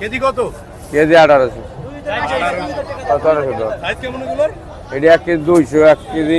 KG কত? KG আঠারোশো। এটি এক কেজি দুইশো এক কেজি।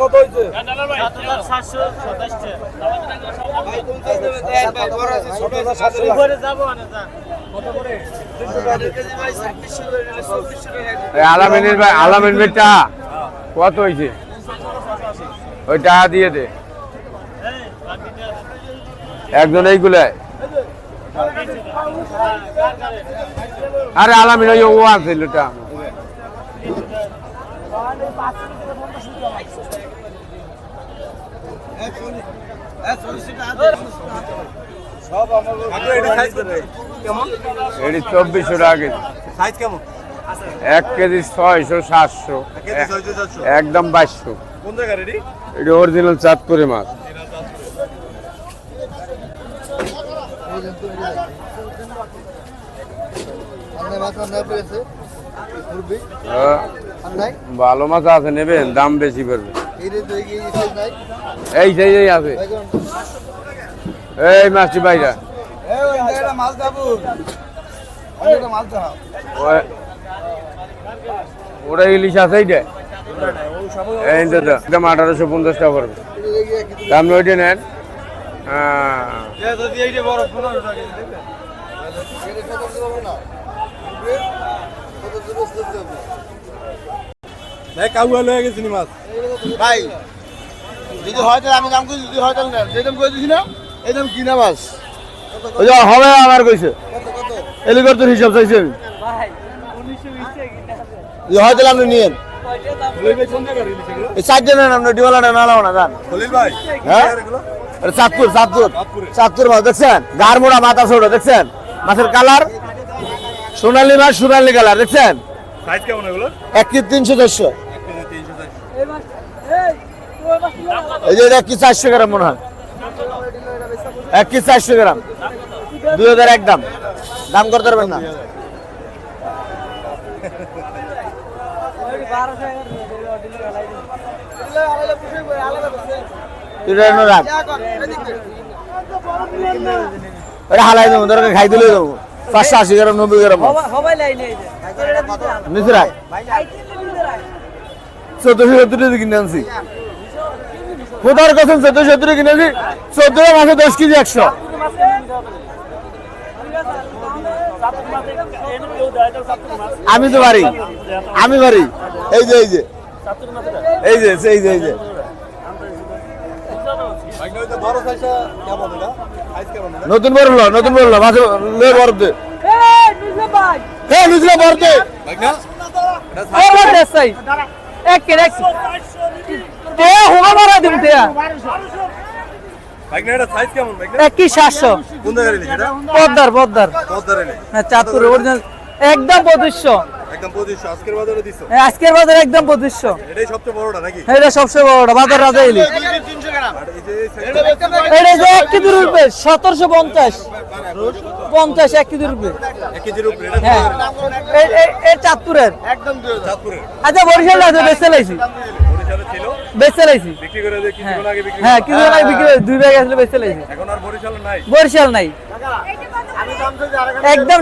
কত আলামিনের ভাই, আলামিন কত হয়েছে? ওই টাকা দিয়ে দে। একজন এইগুলাই আরে আলামিন, ওই ও আছে, লোটা। এটা চব্বিশশো টাকা সাইজ কেমন? এক কেজি ছয়শো সাতশো। একদম বাইশশো। এটি? অরিজিনাল চাঁদপুরে মাছ হ্যাঁ, ভালো মাছ আছে নেবেন? দাম বেশি পড়বে। এই সেই এই আছে। এই মাছটি যাব ওটা ইলিশ আছে এইটা একদম আঠারোশো পঞ্চাশ টাকা পড়বে। দাম ওইটা নেন। হ্যাঁ। ভাই কাউয়া লয়ে গেছি মাছ ভাই যদি হয় তাহলে আমি দাম করি যদি হয় তাহলে না যে দাম করে দিছি না এই দাম কিনা মাছ। ওই যে হবে আমার কইছে। হেলিকপ্টার হিসাব চাইছি আমি। হয় তাহলে আপনি নিয়েন। আপনি ডিওলাটা না না যান। ভাই হ্যাঁ? চাঁদপুর চাঁদপুর। চাঁদপুর। মাছ দেখছেন? গার মোড়া মাথা ছোট দেখছেন? মাছের কালার? সোনালি মাছ সোনালি কালার দেখছেন? সাইজ কেমন এগুলো এক তিনশো চারশো। কেজি চারশো গ্রাম মনে হয়? এক কেজি চারশো গ্রাম? দুই হাজার এক দাম। দাম করতে পারবেন না? হালাই দেবো খাই দিলে দেবো। পাঁচশো আশি গ্রাম, নব্বই গ্রাম। রাখ চোদ্দশো কিনে আনছি। কোথার কথা চোদ্দশো সত্তর কিনে আনছি চোদ্দ মাসে দশ কেজি একশো। আমি তো পারি আমি পারি এই যে এই যে। এই যে এই যে এই যে। বড় নতুন বড় হলো নতুন বড় হলো মাঝে লে দে। হ্যাঁ নিজলে বরফ দে। না একই সাতশো। পদ্মার পদ্মার। হ্যাঁ চাঁদপুর অরিজিনাল একদম পঁচিশশো। আজকের বাজারে বাজার একদম পঁচিশশো। সবচেয়ে বড়টা এটা সবচেয়ে বড় বাজার রাজা এটা যে এক কেজি রুপে সতেরোশো পঞ্চাশ। পঞ্চাশ এক কেজি রুপে হ্যাঁ। চাঁদপুরের। আচ্ছা বরিশাল আছে বেচতে লাইছি বরিশালে ছিল। বেচতে লাইছি। বিক্রি করে দিয়ে কিছুক্ষণ আগে বিক্রি হ্যাঁ করে- আগে বিক্রি দুই ব্যাগ আসলে বেচতে লাইছি। এখন আর বরিশালে নাই? বরিশাল নাই। একদম